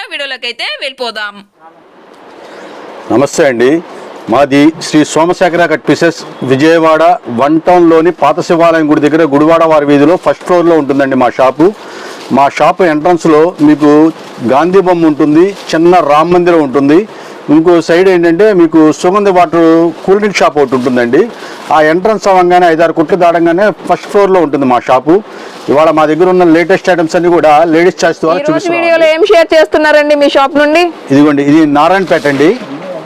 ఇవాళ వీడియోలోకైతే వెళ్ళిపోదాం. నమస్తే అండి. మాది Shri Somasekhara cut pieces Vijayawada one టౌన్లోని పాత శివాలయం గుడి దగ్గర గుడివాడ వారి వీధిలో ఫస్ట్ ఫ్లోర్లో ఉంటుందండి మా షాపు. మా షాపు ఎంట్రన్స్లో మీకు గాంధీ బొమ్మ ఉంటుంది చిన్న రామ్ మందిరం ఉంటుంది. ఇంకో సైడ్ ఏంటంటే మీకు సుగంధ వాటర్ కూల్ డ్రింక్ షాప్ ఒకటి ఉంటుందండి. ఆ ఎంట్రన్స్ అవ్వగానే ఐదారు కుట్లు దాడంగానే ఫస్ట్ ఫ్లోర్లో ఉంటుంది మా షాపు. ఇవాళ మా దగ్గర ఉన్న లేటెస్ట్ ఐటమ్స్ అన్ని కూడా లేడీస్ చాయిస్ ద్వారా ఈ రోజు చూపిస్తున్నాం. వీడియోలో ఏం షేర్ చేస్తున్నారండి మీ షాప్ నుండి? ఇదిగోండి ఇది నారాయణపేట అండి.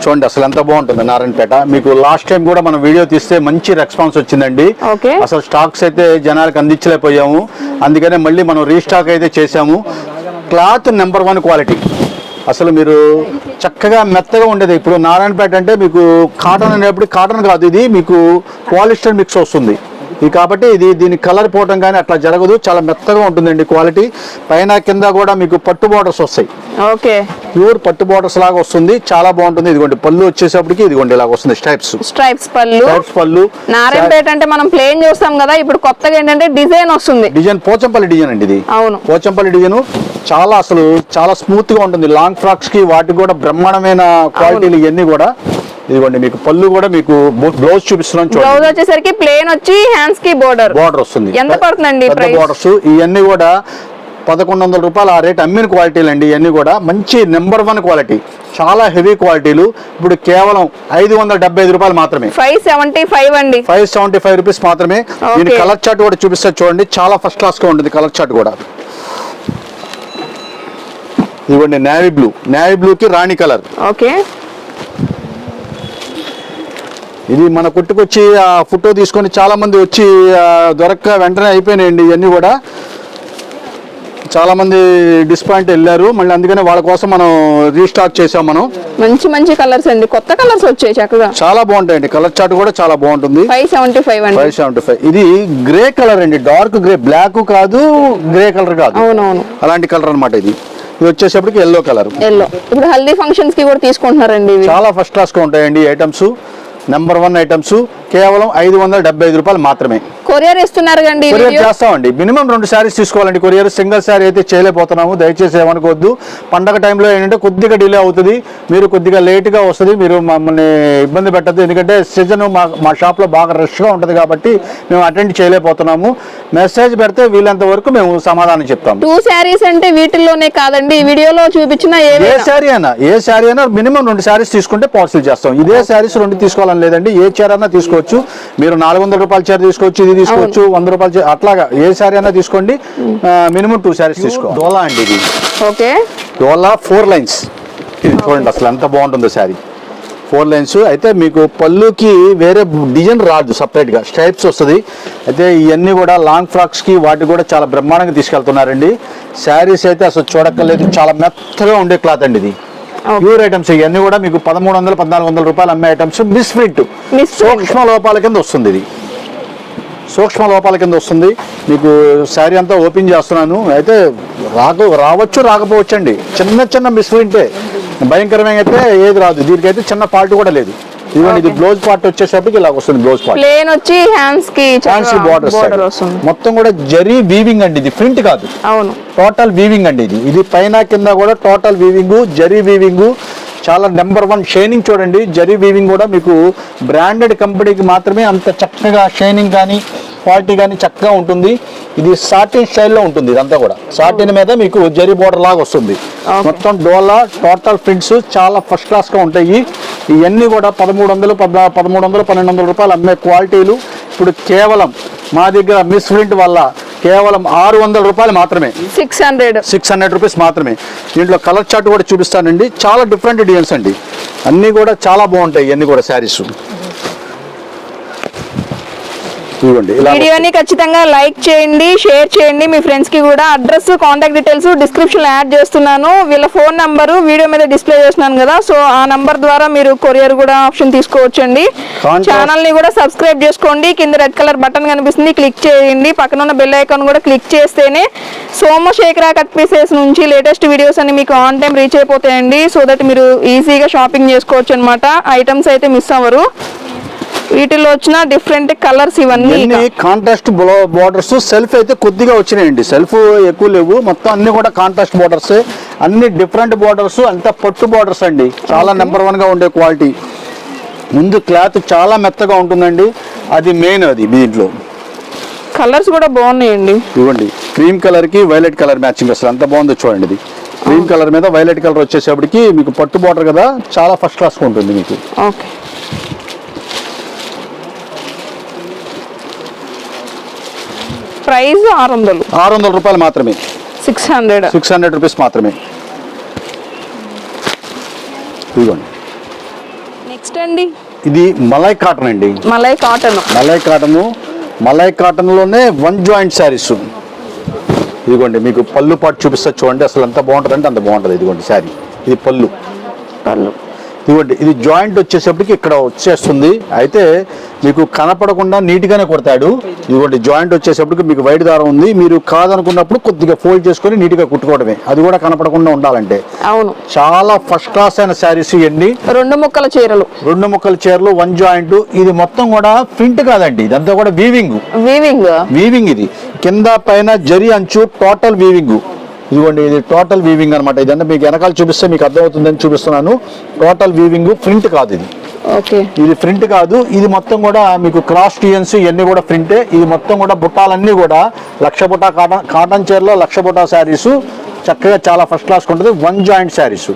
చూడండి అసలు ఎంత బాగుంటుంది నారాయణపేట. మీకు లాస్ట్ టైం కూడా మనం వీడియో తీస్తే మంచి రెస్పాన్స్ వచ్చిందండి. ఓకే. అసలు స్టాక్స్ అయితే జనాలకు అందించలేకపోయాము. అందుకనే మళ్ళీ మనం రీస్టాక్ అయితే చేసాము క్లాత్ నెంబర్ వన్ క్వాలిటీ. అసలు మీరు చక్కగా మెత్తగా ఉండేది. ఇప్పుడు నారాయణపేట అంటే మీకు కాటన్ అనేప్పుడు కాటన్ కాదు ఇది మీకు పాలిస్టర్ మిక్స్ వస్తుంది. ఇది కాబట్టి ఇది దీని కలర్ పోవటం కానీ అట్లా జరగదు. చాలా మెత్తగా ఉంటుందండి క్వాలిటీ. పైన కింద కూడా మీకు పట్టు బార్డర్స్ వస్తాయి. ఓకే. ప్యూర్ పట్టు బార్డర్స్ లాగా వస్తుంది. చాలా బాగుంటుంది. ఇదిగోండి పళ్ళు వచ్చేసప్పటికి ఇదిగోండి ఇలాగ వస్తుంది. స్టైప్స్ స్ట్రైప్స్ పళ్ళు. స్టైప్స్ పళ్ళు. నారాయణపేట అంటే మనం ప్లేన్ చూస్తాం కదా ఇప్పుడు కొత్తగా ఏంటంటే డిజైన్ వస్తుంది. డిజైన్ పోచంపల్లి డిజైన్ అండి ఇది. అవును. పోచంపల్లి డిజైన్ చాలా అసలు చాలా స్మూత్గా ఉంటుంది. లాంగ్ ఫ్రాక్స్కి వాటికి కూడా బ్రహ్మాండమైన క్వాలిటీలు ఇవన్నీ కూడా. ఇదిగోండి మీకు పళ్ళు కూడా మీకు బ్లౌజ్ చూపిస్తున్నాం చూడండి. బ్లౌజ్ వచ్చేసరికి ప్లేన్ వచ్చి హ్యాండ్స్కి బోర్డర్ బార్డర్ వస్తుంది. ఎంత పడుతుందండి? బార్డర్స్ ఇవన్నీ కూడా పదకొండు వందల రూపాయలు ఆ రేట్ అమ్మిన క్వాలిటీలు అండి ఇవన్నీ కూడా మంచి నెంబర్ వన్ క్వాలిటీ చాలా హెవీ క్వాలిటీలు ఇప్పుడు కేవలం ఐదు వందల డెబ్బై ఐదు రూపాయలు మాత్రమే. ఫైవ్ సెవెంటీ ఫైవ్ అండి. ఫైవ్ సెవెంటీ ఫైవ్ రూపీస్ మాత్రమే దీని. కలర్ చార్ట్ కూడా చూపిస్తా చూడండి. చాలా ఫస్ట్ క్లాస్గా ఉంటుంది కలర్ చార్ట్ కూడా. ఇవ్వండి నేవీ బ్లూ నేవీ బ్లూ కి రాణి కలర్ ఓకే ఇది మన కొట్టుకొచ్చి ఆ ఫోటో తీసుకొని చాలా మంది వచ్చి దొరక్క వెంటనే అయిపోయినాయండి ఇవన్నీ కూడా. చాలా మంది డిస్పాయింట్ వెళ్ళారు. మళ్ళీ అందుకనే వాళ్ళ కోసం మనం రీస్టాక్ చేసాం మనం. మంచి మంచి కలర్స్ అండి. కొత్త కలర్స్ వచ్చాయి చక్కగా. చాలా బాగుంటాయండి. కలర్ చార్ట్ కూడా చాలా బాగుంటుంది. ఫైవ్ సెవెంటీ ఫైవ్ అండి. Five seventy five. ఇది గ్రే కలర్ అండి. Dark grey. బ్లాక్ కాదు గ్రే కలర్ కాదు. అవునవును. అలాంటి కలర్ అన్నమాట ఇది. ఇది వచ్చేసప్పటికి ఎల్లో కలర్. ఎల్లో ఇప్పుడు హల్దీ ఫంక్షన్స్కి కూడా తీసుకుంటున్నారండి చాలా ఫస్ట్ క్లాస్గా ఉంటాయండి ఐటమ్స్ నెంబర్ వన్ ఐటమ్స్ కేవలం ఐదు వందల డెబ్బై ఐదు రూపాయలు మాత్రమే. కొరియర్ ఇస్తున్నారు కండి కొరియర్ చేస్తామండి. మినిమం రెండు శారీస్ తీసుకోవాలండి. కొరియర్ సింగిల్ శారీ అయితే చేయలేకపోతున్నాము. దయచేసి ఏమనుకోవద్దు. పండగ టైంలో ఏంటంటే కొద్దిగా డిలే అవుతుంది. మీరు కొద్దిగా లేట్గా వస్తుంది. మీరు మమ్మల్ని ఇబ్బంది పెట్టద్దు. ఎందుకంటే సీజన్ మా మా షాప్లో బాగా రష్గా ఉంటుంది కాబట్టి మేము అటెండ్ చేయలేకపోతున్నాము. మెసేజ్ పెడితే వీళ్ళంత వరకు మేము సమాధానం చెప్తాము టూ శారీస్ అంటే వీటిల్లోనే కాదండి. ఈ వీడియోలో చూపించిన ఏ శారీ అయినా ఏ శారీ అయినా మినిమం రెండు శారీస్ తీసుకుంటే పార్సిల్ చేస్తాం. ఇదే శారీస్ రెండు తీసుకోవాలని లేదండి. ఏ చీర అయినా తీసుకోవచ్చు. మీరు నాలుగు వందల రూపాయల చీర తీసుకోవచ్చు ఇది తీసుకోవచ్చు వంద రూపాయల చీర అట్లాగా ఏ శారీ అయినా తీసుకోండి. మినిమం టూ శారీస్ తీసుకో డోలా అండి ఇది. ఓకే. డోలా ఫోర్ లైన్స్. ఇది చూడండి అసలు ఎంత బాగుంటుందో శారీ ఫోర్ లైన్స్. అయితే మీకు పళ్ళుకి వేరే డిజైన్ రాదు సపరేట్గా స్ట్రైప్స్ వస్తుంది. అయితే ఇవన్నీ కూడా లాంగ్ ఫ్రాక్స్కి వాటి కూడా చాలా బ్రహ్మాండంగా తీసుకెళ్తున్నారండి. శారీస్ అయితే అసలు చూడక్కర్లేదు. చాలా మెత్తగా ఉండే క్లాత్ అండి ఇది. ప్యూర్ ఐటమ్స్ ఇవన్నీ కూడా మీకు పదమూడు వందలు పద్నాలుగు వందల రూపాయలు అమ్మే items miss print Miss print. సూక్ష్మ లోపాల కింద వస్తుంది ఇది. సూక్ష్మ లోపాల కింద వస్తుంది. మీకు శారీ అంతా ఓపెన్ చేస్తున్నాను. అయితే రాక రావచ్చు రాకపోవచ్చు అండి. చిన్న చిన్న మిస్ప్రింటే భయంకరమైన అయితే ఏది రాదు. దీనికైతే చిన్న పార్ట్ కూడా లేదు. ఇదిగోండి ఇది బ్లౌజ్ పార్ట్ వచ్చేసరికి ఇలా వస్తుంది బ్లౌజ్ పార్ట్ ప్లేన్ వచ్చి హ్యాండ్స్కి ఫ్యాన్సీ బోర్డర్ బార్డర్ వస్తుంది. మొత్తం కూడా జరీ వీవింగ్ అండి ఇది ప్రింట్ కాదు. అవును. టోటల్ వీవింగ్ అండి ఇది. ఇది పైన కింద కూడా టోటల్ వీవింగ్ జరీ వీవింగ్ చాలా నెంబర్ వన్ షైనింగ్ చూడండి. జరీ వీవింగ్ కూడా మీకు బ్రాండెడ్ కంపెనీకి మాత్రమే అంత చక్కగా షైనింగ్ కానీ క్వాలిటీ కానీ చక్కగా ఉంటుంది. ఇది సాటిన్ స్టైల్లో ఉంటుంది ఇదంతా కూడా. సాటిన్ మీద మీకు జరీ బోర్డర్ లాగా వస్తుంది. మొత్తం డోలా టోటల్ ప్రింట్స్ చాలా ఫస్ట్ క్లాస్గా ఉంటాయి. ఇవన్నీ కూడా పదమూడు వందలు పద్నా పదమూడు వందలు పన్నెండు వందల రూపాయలు అమ్మే క్వాలిటీలు ఇప్పుడు కేవలం మా దగ్గర మిస్ ప్రింట్ వల్ల కేవలం ఆరు వందల రూపాయలు మాత్రమే. Six hundred. Six hundred rupees మాత్రమే. దీంట్లో కలర్ చార్ట్ కూడా చూపిస్తానండి. చాలా డిఫరెంట్ డిజైన్స్ అండి. అన్నీ కూడా చాలా బాగుంటాయి ఇవన్నీ కూడా శారీస్. ఇలా వీడియోని ఖచ్చితంగా లైక్ చేయండి షేర్ చేయండి. మీ ఫ్రెండ్స్కి కూడా అడ్రస్ కాంటాక్ట్ డీటెయిల్స్ డిస్క్రిప్షన్లో యాడ్ చేస్తున్నాను. వీళ్ళ ఫోన్ నంబరు వీడియో మీద డిస్ప్లే చేస్తున్నాను కదా. సో ఆ నంబర్ ద్వారా మీరు కొరియర్ కూడా ఆప్షన్ తీసుకోవచ్చండి. ఛానల్ని కూడా సబ్స్క్రైబ్ చేసుకోండి. కింద రెడ్ కలర్ బటన్ కనిపిస్తుంది. క్లిక్ చేయండి. పక్కన ఉన్న బెల్ ఐకాన్ కూడా క్లిక్ చేస్తేనే సోమశేఖర కట్ పీసెస్ నుంచి లేటెస్ట్ వీడియోస్ అన్ని మీకు ఆన్ టైం రీచ్ అయిపోతాయండి. సో దట్ మీరు ఈజీగా షాపింగ్ చేసుకోవచ్చు అనమాట ఐటమ్స్ అయితే మిస్ అవ్వరు. వీటిలో వచ్చిన డిఫరెంట్ కలర్స్ ఇవన్నీ కాంట్రాస్ట్ బోర్డర్స్ సెల్ఫ్ అయితే కొద్దిగా వచ్చినాయండి. సెల్ఫ్ ఎక్కువ లేవు. మొత్తం అన్ని కూడా కాంట్రాస్ట్ బోర్డర్స్ అన్ని డిఫరెంట్ బోర్డర్స్ అంతా పట్టు బోర్డర్స్ అండి. చాలా నెంబర్ వన్గా ఉండే క్వాలిటీ ముందు క్లాత్ చాలా మెత్తగా ఉంటుందండి. అది మెయిన్ అది దీంట్లో కలర్స్ కూడా బాగున్నాయండి. ఇవ్వండి. క్రీమ్ కలర్కి వైలెట్ కలర్ మ్యాచింగ్ అసలు ఎంత బాగుందో చూడండి ఇది. క్రీమ్ కలర్ మీద వైలెట్ కలర్ వచ్చేసేపటికి మీకు పట్టు బార్డర్ కదా చాలా ఫస్ట్ క్లాస్ ఉంటుంది మీకు. ఓకే ప్రైస్ ఆరు వందలు ఆరు వందల రూపాయలు మాత్రమే. Six hundred. Six hundred rupees మాత్రమే. ఇదిగోండి. నెక్స్ట్ అండి. ఇది మలై కాటన్ అండి. మలై కాటన్. మలై కాటను మలై కాటన్లోనే వన్ జాయింట్ శారీస్. ఇదిగోండి మీకు పళ్ళు పాటు చూపిస్తా చూడండి అసలు ఎంత బాగుంటుంది అంటే అంత బాగుంటుంది. ఇదిగోండి శారీ. ఇది పళ్ళు. పళ్ళు. ఇదిగోండి ఇది జాయింట్ వచ్చేసప్పటికి ఇక్కడ వచ్చేస్తుంది. అయితే మీకు కనపడకుండా నీట్గానే కొడతాడు. ఇదిగోండి జాయింట్ వచ్చేసప్పటికి మీకు వైట్ దారం ఉంది. మీరు కాదనుకున్నప్పుడు కొద్దిగా ఫోల్డ్ చేసుకొని నీట్గా కుట్టుకోవడమే. అది కూడా కనపడకుండా ఉండాలంటే. అవును. చాలా ఫస్ట్ క్లాస్ అయిన శారీస్ ఇవన్నీ. రెండు ముక్కల చీరలు. రెండు ముక్కల చీరలు వన్ జాయింట్. ఇది మొత్తం కూడా ప్రింట్ కాదండి. ఇదంతా కూడా వీవింగ్. వీవింగ్. వీవింగ్ ఇది. కింద పైన జరి అంచు టోటల్ వీవింగ్. ఇదిగోండి ఇది టోటల్ వీవింగ్ అనమాట ఇదంతా మీకు వెనకాల చూపిస్తే మీకు అర్థమవుతుందని చూపిస్తున్నాను. టోటల్ వీవింగ్ ప్రింట్ కాదు ఇది. ఓకే. ఇది ప్రింట్ కాదు. ఇది మొత్తం కూడా మీకు క్రాస్ టీయన్స్ ఇవన్నీ కూడా ప్రింటే ఇది మొత్తం కూడా బుట్టాలన్నీ కూడా లక్ష బుట్టా కాటన్ కాటన్ చీరలో లక్ష బుట్టా శారీస్. చక్కగా చాలా ఫస్ట్ క్లాస్ ఉంటుంది వన్ జాయింట్ శారీస్.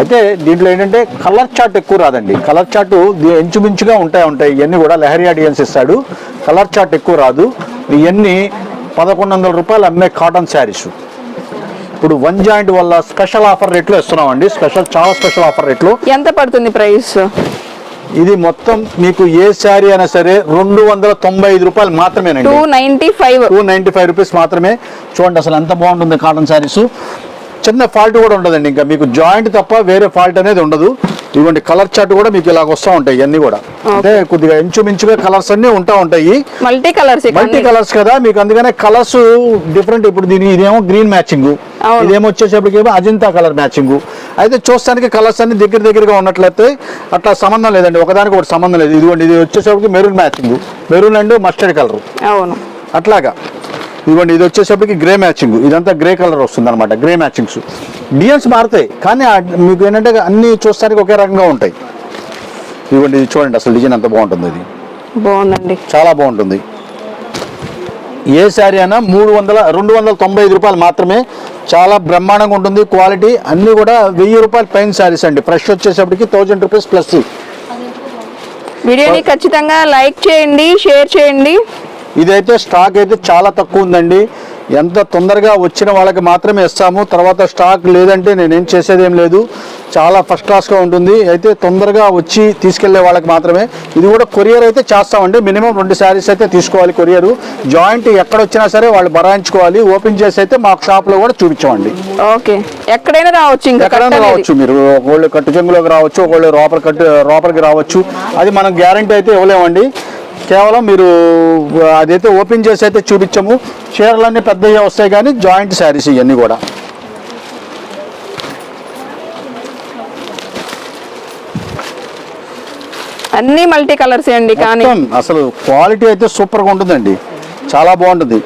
అయితే దీంట్లో ఏంటంటే కలర్ చార్ట్ ఎక్కువ రాదండి. కలర్ చార్ట్ ఇంచుమించుగా ఉంటాయి ఉంటాయి. ఇవన్నీ కూడా లహరియా డియన్స్ ఇస్తాడు. కలర్ చార్ట్ ఎక్కువ రాదు. ఇవన్నీ పదకొండు వందల రూపాయలు అమ్మే కాటన్ శారీస్. ఇప్పుడు వన్ జాయింట్ వల్ల స్పెషల్ ఆఫర్ రేట్లో ఇస్తున్నామండి స్పెషల్ చాలా స్పెషల్ ఆఫర్ రేట్లో. ఎంత పడుతుంది ప్రైస్ ఇది మొత్తం మీకు ఏ శారీ అయినా సరే రెండు వందల తొంభై ఐదు రూపాయలు two ninety five two five rupees మాత్రమే. చూడండి అసలు ఎంత బాగుంటుంది కాటన్ శారీస్ చిన్న ఫాల్ట్ కూడా ఉండదండి ఇంకా. మీకు జాయింట్ తప్ప వేరే ఫాల్ట్ అనేది ఉండదు. ఇవ్వండి కలర్ చార్ట్ కూడా మీకు ఇలాగ వస్తూ ఉంటాయి ఇవన్నీ కూడా. అంటే కొద్దిగా ఇంచుమించుగా కలర్స్ అన్నీ ఉంటా ఉంటాయి. మల్టీ కలర్స్ మల్టీ కలర్స్ కదా మీకు అందుకనే కలర్స్ డిఫరెంట్ ఇప్పుడు దీని ఇదేమో గ్రీన్ మ్యాచింగ్. ఇదేమో వచ్చేసేపటికి అజంతా కలర్ మ్యాచింగ్ అయితే చూస్తానికి కలర్స్ అన్ని దగ్గర దగ్గరగా ఉన్నట్లయితే అట్లా సంబంధం లేదండి. ఒకదానికి ఒకటి సంబంధం లేదు. ఇదిగోండి ఇది వచ్చేసరికి maroon matching maroon and mustard colour అవును. అట్లాగా. ఇదిగోండి ఇది వచ్చేసరికి గ్రే మ్యాచింగ్ ఇదంతా గ్రే కలర్ వస్తుంది అనమాట గ్రే మ్యాచింగ్స్ డిజైన్స్ మారుతాయి కానీ మీకు ఏంటంటే అన్ని చూస్తానికి ఒకే రకంగా ఉంటాయి. ఇదిగోండి ఇది చూడండి అసలు డిజైన్ ఎంత బాగుంటుంది ఇది. బాగుందండి. చాలా బాగుంటుంది. ఏ శారీ అయినా మూడు వందల రెండు వందల తొంభై ఐదు రూపాయలు మాత్రమే చాలా బ్రహ్మాండంగా ఉంటుంది. క్వాలిటీ అన్నీ కూడా వెయ్యి రూపాయల పైన శారీస్ అండి. ఫ్రెష్ వచ్చేసప్పటికి థౌజండ్ రూపీస్ ప్లస్ వీడియోని ఖచ్చితంగా లైక్ చేయండి షేర్ చేయండి. ఇదైతే స్టాక్ అయితే చాలా తక్కువ ఉందండి. ఎంత తొందరగా వచ్చిన వాళ్ళకి మాత్రమే ఇస్తాము. తర్వాత స్టాక్ లేదంటే నేనేం చేసేది ఏం లేదు. చాలా ఫస్ట్ క్లాస్గా ఉంటుంది. అయితే తొందరగా వచ్చి తీసుకెళ్ళే వాళ్ళకి మాత్రమే. ఇది కూడా కొరియర్ అయితే చేస్తామండి. మినిమం రెండు శారీస్ అయితే తీసుకోవాలి కొరియర్. జాయింట్ ఎక్కడ వచ్చినా సరే వాళ్ళు బరాయించుకోవాలి. ఓపెన్ చేసి అయితే మా షాప్లో కూడా చూపించామండి. ఓకే. ఎక్కడైనా రావచ్చు ఎక్కడైనా. రావచ్చు మీరు. ఒకళ్ళు కట్టు చెంగులోకి రావచ్చు ఒకళ్ళు లోపల కట్టు లోపలికి రావచ్చు. అది మనం గ్యారంటీ అయితే ఇవ్వలేమండి. కేవలం మీరు అదైతే ఓపెన్ చేసి అయితే చూపించము. చీరలన్నీ పెద్దగా వస్తాయి కానీ జాయింట్ శారీస్ ఇవన్నీ కూడా. అన్ని మల్టీ కలర్స్ అండి కానీ అసలు క్వాలిటీ అయితే సూపర్గా ఉంటుందండి. చాలా బాగుంటుంది.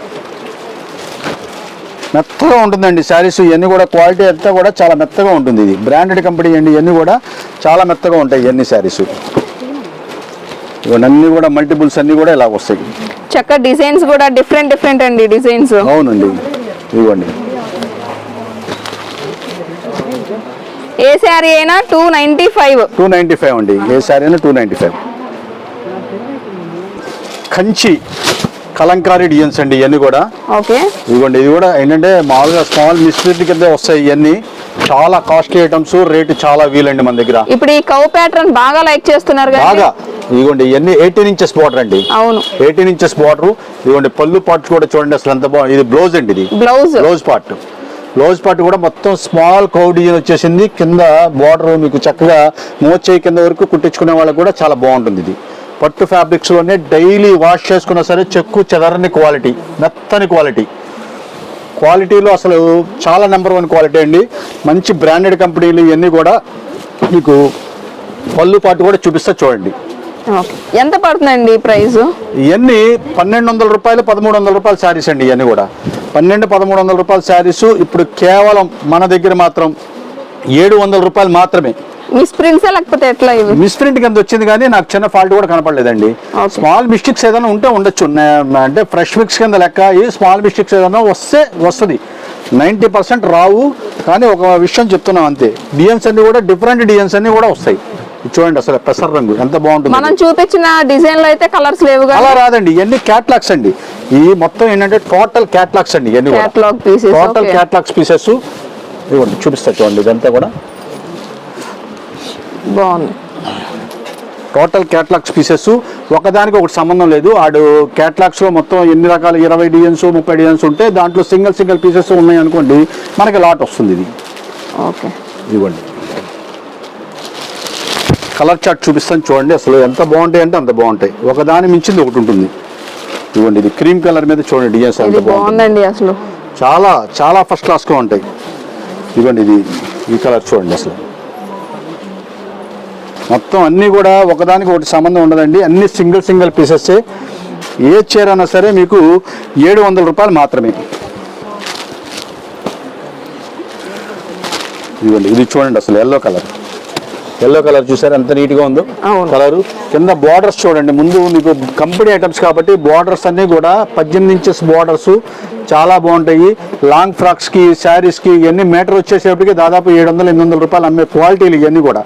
మెత్తగా ఉంటుందండి శారీస్ ఇవన్నీ కూడా క్వాలిటీ అంతా కూడా చాలా మెత్తగా ఉంటుంది. ఇది బ్రాండెడ్ కంపెనీ అండి ఇవన్నీ కూడా చాలా మెత్తగా ఉంటాయి ఇవన్నీ శారీస్. ఇవన్నీ కూడా మల్టిపుల్స్ అన్నీ కూడా ఇలా వస్తాయి. చక్క డిజైన్స్ కూడా డిఫరెంట్ డిఫరెంట్ అండి డిజైన్స్. అవునండి. ఇవ్వండి. ఏ శారీ అయినా two ninety five two ninety five అండి. ఏ శారీ అయినా two ninety five Kanchi Kalamkari designs అండి ఇవన్నీ కూడా. ఓకే. ఇదిగోండి ఇది కూడా ఏంటంటే మామూలుగా స్మాల్ మిస్ప్రింట్ కింద వస్తాయి ఇవన్నీ. చాలా కాస్ట్లీ ఐటమ్స్ రేటు చాలా వీలండి మన దగ్గర. ఇప్పుడు ఈ కౌ ప్యాటర్న్ బాగా లైక్ చేస్తున్నారు బాగా. ఇదిగోండి ఇవన్నీ ఎయిటీన్ ఇంచెస్ బార్డర్ అండి. అవును. ఎయిటీన్ ఇంచెస్ బార్డర్ ఇదిగోండి పళ్ళు పార్ట్స్ కూడా చూడండి అసలు ఎంత బాగుంది ఇది బ్లౌజ్ అండి ఇది. Blouse. Blouse part. Blouse part కూడా మొత్తం స్మాల్ కౌ డిజైన్ వచ్చేసింది. కింద బార్డర్ మీకు చక్కగా మోచేయి కింద వరకు కుట్టించుకునే వాళ్ళకి కూడా చాలా బాగుంటుంది ఇది. పట్టు ఫ్యాబ్రిక్స్లోనే డైలీ వాష్ చేసుకున్నా సరే చెక్కు చెదరని క్వాలిటీ మెత్తని క్వాలిటీ. క్వాలిటీలో అసలు చాలా నెంబర్ వన్ క్వాలిటీ అండి. మంచి బ్రాండెడ్ కంపెనీలు ఇవన్నీ కూడా మీకు పళ్ళు పాటు కూడా చూపిస్తా చూడండి. ఎంత పడుతుందండి ప్రైస్ ఇవన్నీ పన్నెండు వందల రూపాయలు పదమూడు వందల రూపాయల శారీస్ అండి ఇవన్నీ కూడా. పన్నెండు పదమూడు వందల రూపాయల శారీస్ ఇప్పుడు కేవలం మన దగ్గర మాత్రం ఏడు వందల రూపాయలు మాత్రమే. మిస్ ప్రింట్సా లేకపోతే ఎట్లా మిస్ప్రింట్ కింద వచ్చింది కానీ నాకు చిన్న ఫాల్ట్ కూడా కనపడలేదండి. స్మాల్ మిస్టేక్స్ ఏదైనా ఉంటే ఉండొచ్చు. అంటే ఫ్రెష్ మిక్స్ కింద లెక్క ఈ స్మాల్ మిస్టేక్స్ ఏదైనా వస్తే వస్తుంది. నైంటీ పర్సెంట్ రావు. కానీ ఒక విషయం చెప్తున్నాం అంతే. డిజైన్స్ అన్ని కూడా డిఫరెంట్ డిజైన్స్ అన్ని కూడా వస్తాయి. చూడండి అసలు పెసర రంగు ఎంత బాగుంటుంది. మనం చూపించిన డిజైన్లో అయితే కలర్స్ లేవు అలా రాదండి ఇవన్నీ క్యాట్లాగ్స్ అండి. ఈ మొత్తం ఏంటంటే టోటల్ క్యాట్లాగ్స్ అండి ఇవన్నీ టోటల్. క్యాట్లాగ్స్ పీసెస్ ఇవ్వండి చూపిస్తా చూడండి ఇదంతా కూడా. బాగుంది. టోటల్ క్యాట్లాగ్స్ పీసెస్ ఒకదానికి ఒకటి సంబంధం లేదు. ఆడు క్యాట్లాగ్స్లో మొత్తం ఎన్ని రకాల ఇరవై డిజైన్స్ ముప్పై డిజైన్స్ ఉంటే దాంట్లో సింగిల్ సింగిల్ పీసెస్ ఉన్నాయి అనుకోండి మనకి లాట్ వస్తుంది ఇది. ఓకే ఇవ్వండి కలర్ చార్ట్ చూపిస్తాను చూడండి అసలు ఎంత బాగుంటాయి అంటే అంత బాగుంటాయి. ఒకదాని మించింది ఒకటి ఉంటుంది. ఇవ్వండి ఇది క్రీమ్ కలర్ మీద చూడండి డిజైన్స్ బాగుందండి అసలు. చాలా చాలా ఫస్ట్ క్లాస్గా ఉంటాయి. ఇవ్వండి ఇది ఈ కలర్ చూడండి అసలు. మొత్తం అన్నీ కూడా ఒకదానికి ఒకటి సంబంధం ఉండదండి. అన్ని సింగిల్ సింగిల్ పీసెస్ ఏ. చీర అయినా సరే మీకు ఏడు వందల రూపాయలు మాత్రమే. ఇవ్వండి ఇది చూడండి అసలు ఎల్లో కలర్ ఎల్లో కలర్ చూసారు ఎంత నీట్గా ఉందో. అవును. కలరు కింద బార్డర్స్ చూడండి ముందు మీకు కంపెనీ ఐటమ్స్ కాబట్టి బార్డర్స్ అన్నీ కూడా పద్దెనిమిది ఇంచెస్ బార్డర్స్ చాలా బాగుంటాయి. లాంగ్ ఫ్రాక్స్కి శారీస్కి ఇవన్నీ మీటర్ వచ్చేసేపటికి దాదాపు ఏడు వందలు ఎనిమిది వందల రూపాయలు అమ్మే క్వాలిటీలు ఇవన్నీ కూడా.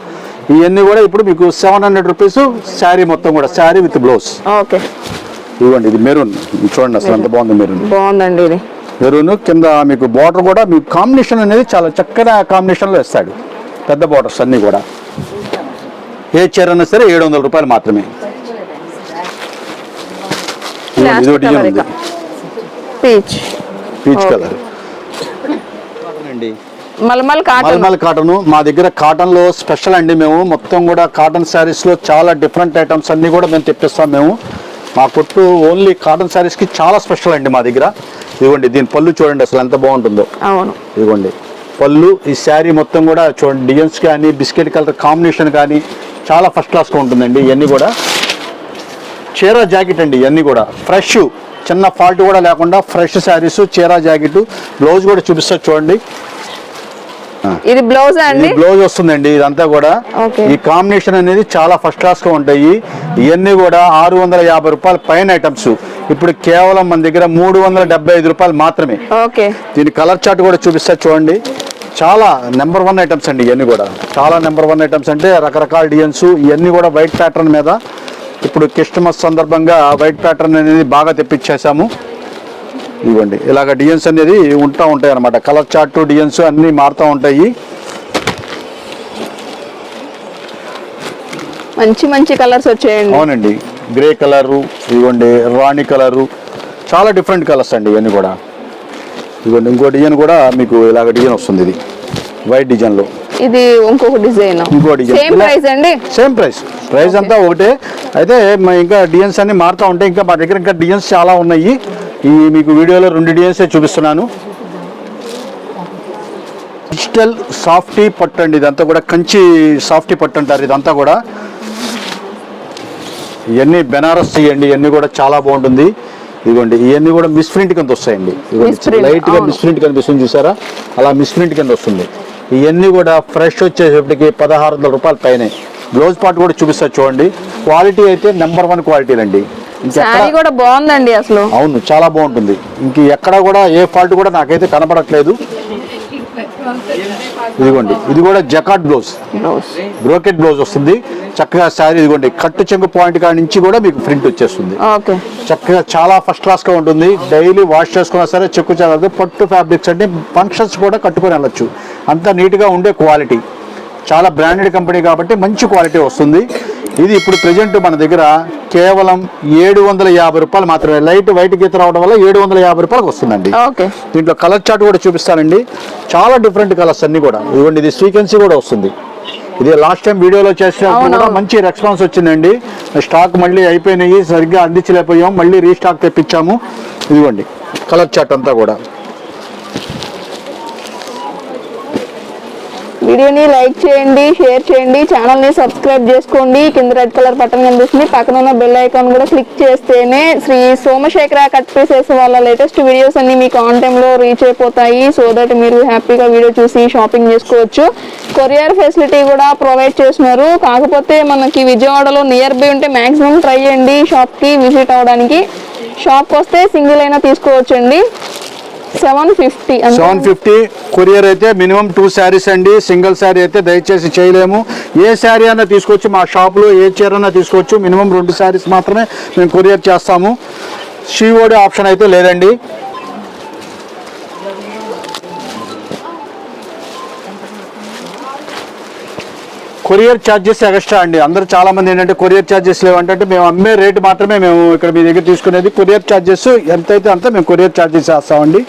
ఇవన్నీ కూడా ఇప్పుడు మీకు సెవెన్ హండ్రెడ్ రూపీస్ శారీ మొత్తం కూడా శారీ విత్ బ్లౌజ్ ఓకే. ఇవ్వండి ఇది మెరూన్. చూడండి అసలు ఎంత బాగుంది మెరూన్. బాగుందండి ఇది. మెరూన్ కింద మీకు బార్డర్ కూడా మీకు కాంబినేషన్ అనేది చాలా చక్కగా కాంబినేషన్లో ఇస్తాడు పెద్ద బార్డర్స్ అన్నీ కూడా. ఏ చీర అయినా సరే ఏడు వందల రూపాయలు మాత్రమే. ఇదో డిజైన్ ఉంది. Peach peach Okay. కలర్ అండి మల్మల్ కాటన్ మల్మల్ కాటన్. మా దగ్గర కాటన్లో స్పెషల్ అండి మేము. మొత్తం కూడా కాటన్ శారీస్లో చాలా డిఫరెంట్ ఐటమ్స్ అన్ని కూడా మేము తెప్పిస్తాం మేము. మా కొట్టు ఓన్లీ కాటన్ శారీస్కి చాలా స్పెషల్ అండి మా దగ్గర. ఇదిగోండి దీని పళ్ళు చూడండి అసలు ఎంత బాగుంటుందో. అవును. ఇదిగోండి పళ్ళు ఈ శారీ మొత్తం కూడా చూడండి డిజైన్స్ కానీ బిస్కెట్ కలర్ కాంబినేషన్ కానీ చాలా ఫస్ట్ క్లాస్గా ఉంటుందండి ఇవన్నీ కూడా. చీర జాకెట్ అండి ఇవన్నీ కూడా. ఫ్రెష్ చిన్న ఫాల్ట్ కూడా లేకుండా ఫ్రెష్ శారీస్ చీర జాకెట్ బ్లౌజ్ కూడా చూపిస్తా చూడండి. ఇది బ్లౌజ్ అండి? బ్లౌజ్ వస్తుందండి ఇదంతా కూడా. ఈ కాంబినేషన్ అనేది చాలా ఫస్ట్ క్లాస్గా ఉంటాయి. ఇవన్నీ కూడా ఆరు వందల యాభై రూపాయల పైన ఐటమ్స్ ఇప్పుడు కేవలం మన దగ్గర మూడు వందల డెబ్బై ఐదు రూపాయలు మాత్రమే. ఓకే. దీని కలర్ చార్ట్ కూడా చూపిస్తా చూడండి. చాలా నెంబర్ వన్ ఐటమ్స్ అండి ఇవన్నీ కూడా. చాలా నెంబర్ వన్ ఐటమ్స్ అంటే రకరకాల డిజైన్స్ ఇవన్నీ కూడా వైట్ ప్యాటర్న్ మీద. ఇప్పుడు క్రిస్టమస్ సందర్భంగా వైట్ ప్యాటర్న్ అనేది బాగా తెప్పించేసాము ఇవ్వండి ఇలాగ డిజైన్స్ అనేది ఉంటా ఉంటాయి అనమాట కలర్ చార్ట్ డిజైన్స్ అన్నీ మారుతూ ఉంటాయి. మంచి మంచి కలర్స్ వచ్చాయండి. అవునండి. గ్రే కలరు ఇవ్వండి రాణి కలరు చాలా డిఫరెంట్ కలర్స్ అండి ఇవన్నీ కూడా. ఇవ్వండి ఇంకో డిజైన్ కూడా మీకు ఇలాగ డిజైన్ వస్తుంది ఇది. వైట్ డిజైన్లో ఇది ఇంకొక డిజైన్. ఇంకో డిజైన్. సేమ్ ప్రైస్ అండి? సేమ్ ప్రైస్ ప్రైస్ అంతా ఒకటే. అయితే ఇంకా డిజైన్స్ అన్ని మారుతూ ఉంటాయి ఇంకా మా దగ్గర ఇంకా డిజైన్స్ చాలా ఉన్నాయి. ఈ మీకు వీడియోలో రెండు డిజైన్సే చూపిస్తున్నాను. డిజిటల్ సాఫ్టీ పట్టు అండి ఇదంతా కూడా. కంచి సాఫ్టీ పట్టు అంటారు ఇదంతా కూడా. ఇవన్నీ బెనారస్ ఇవన్నీ ఇవన్నీ కూడా చాలా బాగుంటుంది. ఇదిగోండి ఇవన్నీ కూడా మిస్ ప్రింట్ కింద వస్తాయండి. లైట్గా. మిస్ ప్రింట్ కనిపిస్తుంది చూసారా? అలా మిస్ ప్రింట్ కింద వస్తుంది. ఇవన్నీ కూడా ఫ్రెష్ వచ్చేటప్పటికి పదహారు వందల రూపాయల పైనే. బ్లౌజ్ పార్ట్ కూడా చూపిస్తా చూడండి. క్వాలిటీ అయితే నెంబర్ వన్ క్వాలిటీలండి ఇంకెక్కడ శారీ కూడా బాగుందండి అసలు. అవును చాలా బాగుంటుంది. ఇంక ఎక్కడ కూడా ఏ ఫాల్ట్ కూడా నాకైతే కనపడట్లేదు ఇదిగోండి ఇది కూడా జకాట్ బ్లౌజ్. బ్రోకెట్ బ్లౌజ్ వస్తుంది. చక్కగా శారీ ఇదిగోండి కట్టు చెంగు పాయింట్ కాడి నుంచి కూడా మీకు ప్రింట్ వచ్చేస్తుంది. చక్కగా చాలా ఫస్ట్ క్లాస్గా ఉంటుంది. డైలీ వాష్ చేసుకున్నా సరే చెక్కు చాలా పట్టు ఫ్యాబ్రిక్స్ అంటే ఫంక్షన్స్ కూడా కట్టుకొని వెళ్ళొచ్చు. అంత నీట్గా ఉండే క్వాలిటీ చాలా బ్రాండెడ్ కంపెనీ కాబట్టి మంచి క్వాలిటీ వస్తుంది. ఇది ఇప్పుడు ప్రజెంట్ మన దగ్గర కేవలం ఏడు వందల యాభై రూపాయలు మాత్రమే. లైట్ వైట్ గీత రావడం వల్ల ఏడు వందల యాభై రూపాయలకు వస్తుందండి. ఓకే. దీంట్లో కలర్ చార్ట్ కూడా చూపిస్తానండి. చాలా డిఫరెంట్ కలర్స్ అన్ని కూడా. ఇదిగోండి ఇది సీక్వెన్సీ కూడా వస్తుంది. ఇది లాస్ట్ టైం వీడియోలో చేసినప్పుడు కూడా అవునవును. మంచి రెస్పాన్స్ వచ్చిందండి. స్టాక్ మళ్ళీ అయిపోయినాయి సరిగ్గా అందించలేకపోయాం మళ్ళీ రీస్టాక్ తెప్పించాము. ఇదిగోండి కలర్ చార్ట్ అంతా కూడా. వీడియోని లైక్ చేయండి షేర్ చేయండి ఛానల్ని సబ్స్క్రైబ్ చేసుకోండి. కింద రెడ్ కలర్ బటన్ కనిపిస్తుంది. పక్కన ఉన్న బెల్ ఐకాన్ కూడా క్లిక్ చేస్తేనే శ్రీ సోమశేఖర కట్ పీసెస్ వాళ్ళ లేటెస్ట్ వీడియోస్ అన్ని మీకు ఆన్ టైంలో రీచ్ అయిపోతాయి. సో దట్ మీరు హ్యాపీగా వీడియో చూసి షాపింగ్ చేసుకోవచ్చు. కొరియర్ ఫెసిలిటీ కూడా ప్రొవైడ్ చేస్తున్నారు. కాకపోతే మనకి విజయవాడలో నియర్ బై ఉంటే మ్యాక్సిమం ట్రై చేయండి షాప్కి విజిట్ అవ్వడానికి. షాప్కి వస్తే సింగిల్ అయినా తీసుకోవచ్చండి. Seven fifty seven fifty courier అయితే మినిమం టూ శారీస్ అండి. సింగిల్ శారీ అయితే దయచేసి చేయలేము. ఏ శారీ అన్నా తీసుకోవచ్చు మా షాప్లో ఏ చీర అన్నా తీసుకోవచ్చు మినిమం రెండు శారీస్ మాత్రమే మేము కొరియర్ చేస్తాము. షీఓడి ఆప్షన్ అయితే లేదండి. కొరియర్ ఛార్జెస్ ఎక్స్ట్రా అండి. అందరూ చాలా మంది ఏంటంటే కొరియర్ ఛార్జెస్ లేవంటే మేము అమ్మే రేటు మాత్రమే మేము ఇక్కడ మీ దగ్గర తీసుకునేది. కొరియర్ ఛార్జెస్ ఎంతైతే అంత మేము కొరియర్ ఛార్జెస్ వేస్తామండి.